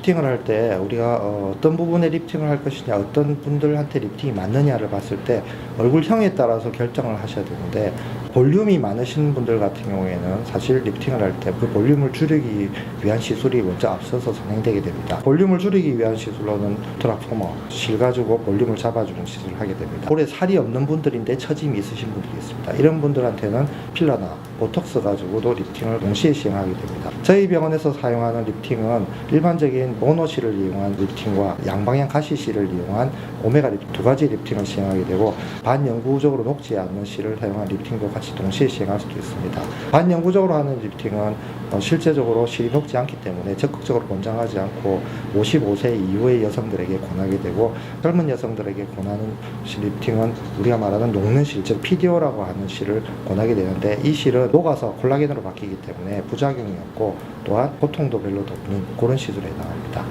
리프팅을 할 때 우리가 어, 떤 부분에 리프팅을 할 것이냐, 어떤 분들한테 리프팅이 맞느냐를 봤을 때 얼굴형에 따라서 결정을 하셔야 되는데 볼륨이 많으신 분들 같은 경우에는 사실 리프팅을 할 때 그 볼륨을 줄이기 위한 시술이 먼저 앞서서 진행되게 됩니다. 볼륨을 줄이기 위한 시술로는 트라포머, 실 가지고 볼륨을 잡아주는 시술을 하게 됩니다. 볼에 살이 없는 분들인데 처짐이 있으신 분들이 있습니다. 이런 분들한테는 필러나 보톡스 가지고도 리프팅을 동시에 시행하게 됩니다. 저희 병원에서 사용하는 리프팅은 일반적인 모노실을 이용한 리프팅과 양방향 가시실을 이용한 오메가 리프팅 두 가지 리프팅을 시행하게 되고 반영구적으로 녹지 않는 실을 사용한 리프팅도 같이 동시에 시행할 수도 있습니다. 반영구적으로 하는 어, 실제적으로 실이 녹지 않기 때문에 적극적으로 권장하지 않고 55세 이후의 여성들에게 권하게 되고 젊은 여성들에게 권하는 실 리프팅은 우리가 말하는 녹는 실, 즉 PDO라고 하는 실을 권하게 되는데 이 실은 녹아서 콜라겐으로 바뀌기 때문에 부작용이 없고 또한 고통도 별로 없는 그런 시술에 해당합니다.